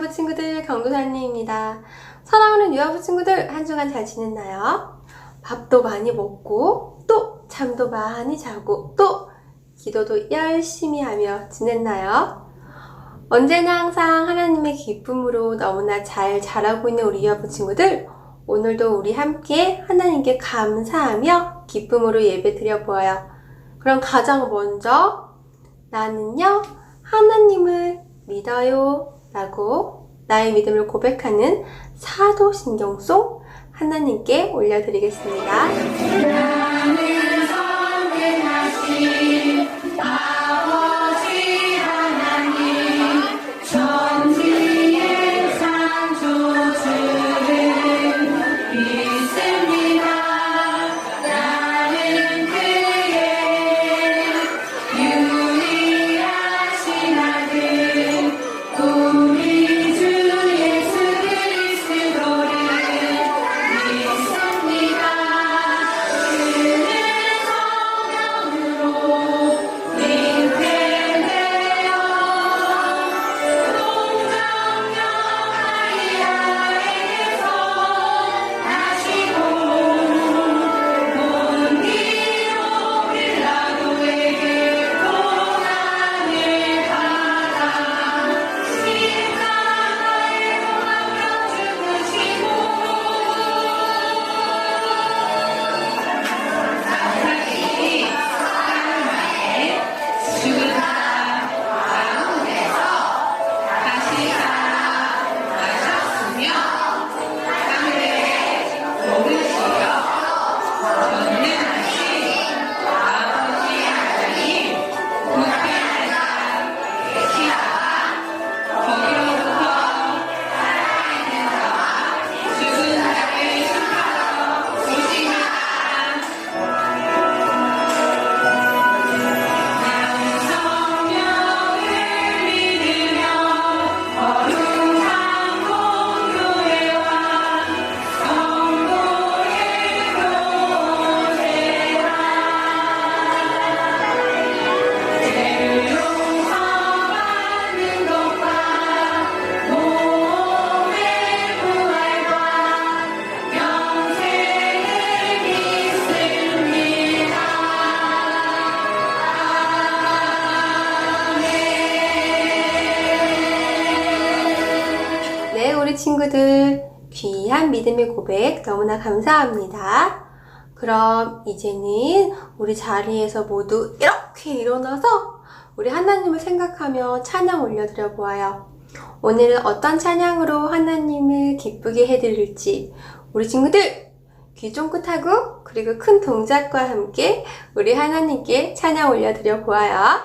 유아부 친구들 강도사님입니다. 사랑하는 유아부 친구들 한 주간 잘 지냈나요? 밥도 많이 먹고 또 잠도 많이 자고 또 기도도 열심히 하며 지냈나요? 언제나 항상 하나님의 기쁨으로 너무나 잘 자라고 있는 우리 유아부 친구들 오늘도 우리 함께 하나님께 감사하며 기쁨으로 예배 드려 보아요. 그럼 가장 먼저 나는요 하나님을 믿어요 라고 나의 믿음을 고백하는 사도신경송 하나님께 올려드리겠습니다. 네, 귀한 믿음의 고백 너무나 감사합니다. 그럼 이제는 우리 자리에서 모두 이렇게 일어나서 우리 하나님을 생각하며 찬양 올려드려 보아요. 오늘은 어떤 찬양으로 하나님을 기쁘게 해드릴지 우리 친구들 귀 쫑긋하고 그리고 큰 동작과 함께 우리 하나님께 찬양 올려드려 보아요.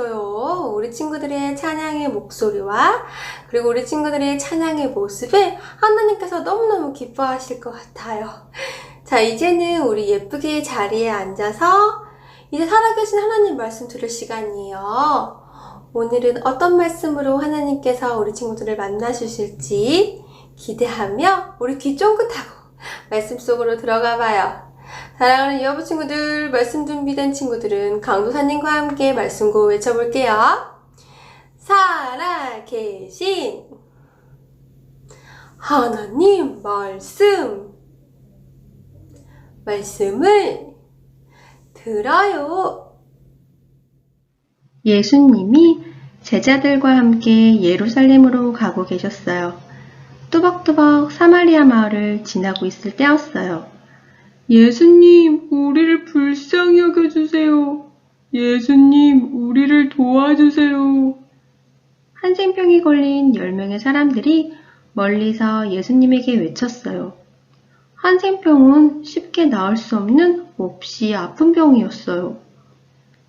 우리 친구들의 찬양의 목소리와 그리고 우리 친구들의 찬양의 모습에 하나님께서 너무너무 기뻐하실 것 같아요. 자, 이제는 우리 예쁘게 자리에 앉아서 이제 살아계신 하나님 말씀 들을 시간이에요. 오늘은 어떤 말씀으로 하나님께서 우리 친구들을 만나주실지 기대하며 우리 귀 쫑긋하고 말씀 속으로 들어가 봐요. 사랑하는 유아부 친구들, 말씀 준비된 친구들은 강도사님과 함께 말씀고 외쳐볼게요. 살아 계신 하나님 말씀 말씀을 들어요. 예수님이 제자들과 함께 예루살렘으로 가고 계셨어요. 뚜벅뚜벅 사마리아 마을을 지나고 있을 때였어요. 예수님, 우리를 불쌍히 여겨주세요. 예수님, 우리를 도와주세요. 한센병이 걸린 10명의 사람들이 멀리서 예수님에게 외쳤어요. 한센병은 쉽게 나을 수 없는 몹시 아픈 병이었어요.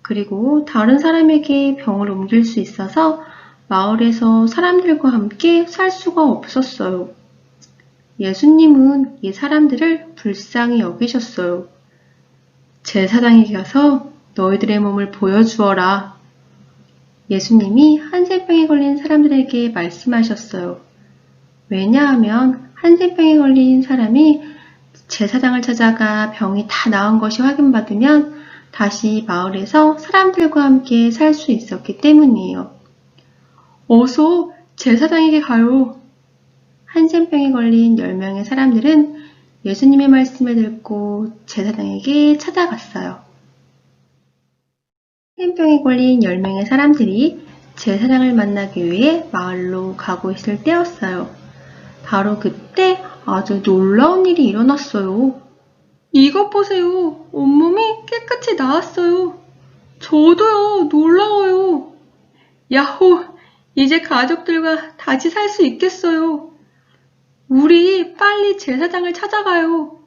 그리고 다른 사람에게 병을 옮길 수 있어서 마을에서 사람들과 함께 살 수가 없었어요. 예수님은 이 사람들을 불쌍히 여기셨어요. 제사장에게 가서 너희들의 몸을 보여주어라. 예수님이 한센병에 걸린 사람들에게 말씀하셨어요. 왜냐하면 한센병에 걸린 사람이 제사장을 찾아가 병이 다 나은 것이 확인받으면 다시 마을에서 사람들과 함께 살 수 있었기 때문이에요. 어서 제사장에게 가요. 한센병에 걸린 10명의 사람들은 예수님의 말씀을 듣고 제사장에게 찾아갔어요. 한센병에 걸린 10명의 사람들이 제사장을 만나기 위해 마을로 가고 있을 때였어요. 바로 그때 아주 놀라운 일이 일어났어요. 이것 보세요. 온몸이 깨끗이 나았어요. 저도요, 놀라워요. 야호, 이제 가족들과 다시 살 수 있겠어요. 우리 빨리 제사장을 찾아가요.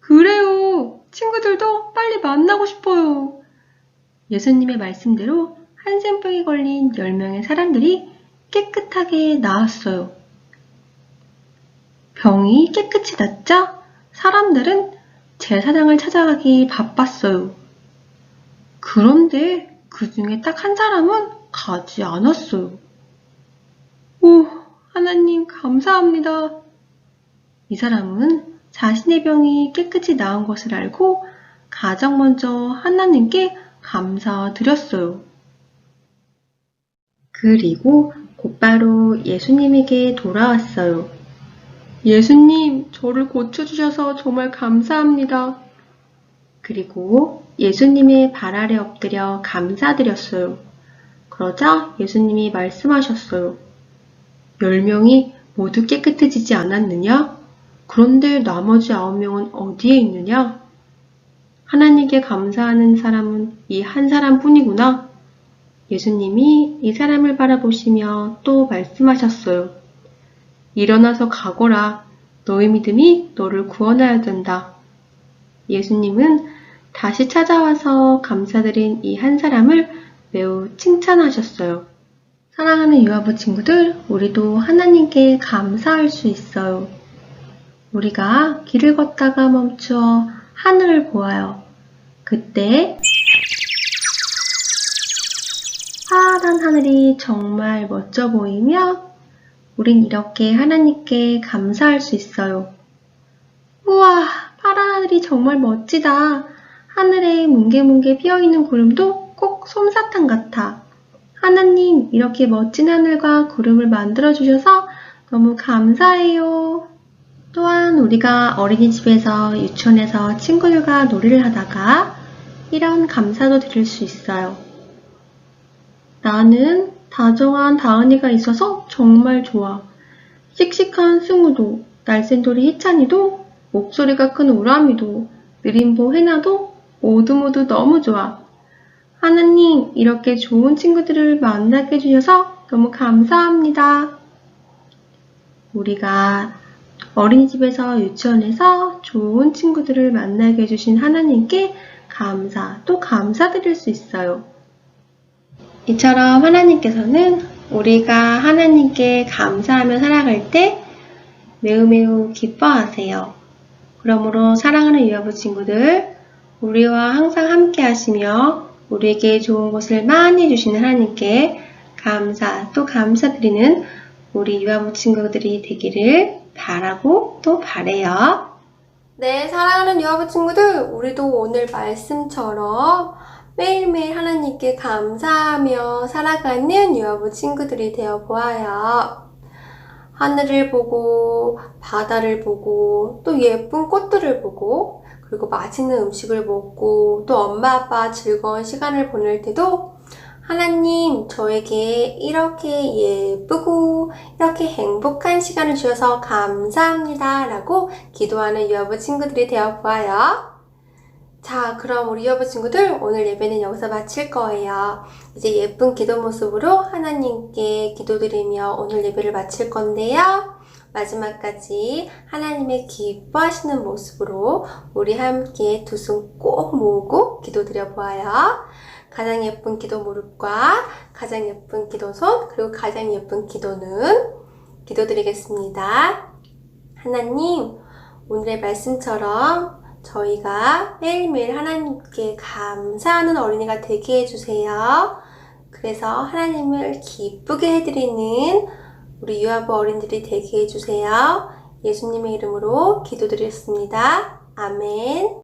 그래요. 친구들도 빨리 만나고 싶어요. 예수님의 말씀대로 한센병에 걸린 10명의 사람들이 깨끗하게 나았어요. 병이 깨끗이 낫자 사람들은 제사장을 찾아가기 바빴어요. 그런데 그 중에 딱 한 사람은 가지 않았어요. 오, 하나님 감사합니다. 이 사람은 자신의 병이 깨끗이 나은 것을 알고 가장 먼저 하나님께 감사드렸어요. 그리고 곧바로 예수님에게 돌아왔어요. 예수님, 저를 고쳐주셔서 정말 감사합니다. 그리고 예수님의 발 아래 엎드려 감사드렸어요. 그러자 예수님이 말씀하셨어요. 열 명이 모두 깨끗해지지 않았느냐? 그런데 나머지 아홉 명은 어디에 있느냐? 하나님께 감사하는 사람은 이 한 사람 뿐이구나. 예수님이 이 사람을 바라보시며 또 말씀하셨어요. 일어나서 가거라. 너의 믿음이 너를 구원하여 된다. 예수님은 다시 찾아와서 감사드린 이 한 사람을 매우 칭찬하셨어요. 사랑하는 유아부 친구들, 우리도 하나님께 감사할 수 있어요. 우리가 길을 걷다가 멈추어 하늘을 보아요. 그때 파란 하늘이 정말 멋져 보이며 우린 이렇게 하나님께 감사할 수 있어요. 우와, 파란 하늘이 정말 멋지다. 하늘에 뭉게뭉게 피어있는 구름도 꼭 솜사탕 같아. 하나님, 이렇게 멋진 하늘과 구름을 만들어주셔서 너무 감사해요. 또한 우리가 어린이집에서 유치원에서 친구들과 놀이를 하다가 이런 감사도 드릴 수 있어요. 나는 다정한 다은이가 있어서 정말 좋아. 씩씩한 승우도, 날쌘돌이 희찬이도, 목소리가 큰 우람이도, 느림보 해나도 모두 모두 너무 좋아. 하나님, 이렇게 좋은 친구들을 만나게 해주셔서 너무 감사합니다. 우리가 어린이집에서 유치원에서 좋은 친구들을 만나게 해주신 하나님께 감사, 또 감사드릴 수 있어요. 이처럼 하나님께서는 우리가 하나님께 감사하며 살아갈 때 매우 매우 기뻐하세요. 그러므로 사랑하는 유아부 친구들, 우리와 항상 함께 하시며 우리에게 좋은 것을 많이 주시는 하나님께 감사 또 감사드리는 우리 유아부 친구들이 되기를 바라고 또 바래요. 네, 사랑하는 유아부 친구들, 우리도 오늘 말씀처럼 매일매일 하나님께 감사하며 살아가는 유아부 친구들이 되어 보아요. 하늘을 보고, 바다를 보고, 또 예쁜 꽃들을 보고, 그리고 맛있는 음식을 먹고, 또 엄마 아빠 즐거운 시간을 보낼 때도 하나님, 저에게 이렇게 예쁘고, 이렇게 행복한 시간을 주셔서 감사합니다. 라고 기도하는 유아부 친구들이 되어 보아요. 자, 그럼 우리 유아부 친구들, 오늘 예배는 여기서 마칠 거예요. 이제 예쁜 기도 모습으로 하나님께 기도드리며 오늘 예배를 마칠 건데요. 마지막까지 하나님의 기뻐하시는 모습으로 우리 함께 두 손 꼭 모으고 기도드려 보아요. 가장 예쁜 기도 무릎과 가장 예쁜 기도 손, 그리고 가장 예쁜 기도는 기도드리겠습니다. 하나님, 오늘의 말씀처럼 저희가 매일매일 하나님께 감사하는 어린이가 되게 해주세요. 그래서 하나님을 기쁘게 해드리는 우리 유아부 어린들이 되게 해주세요. 예수님의 이름으로 기도드렸습니다. 아멘.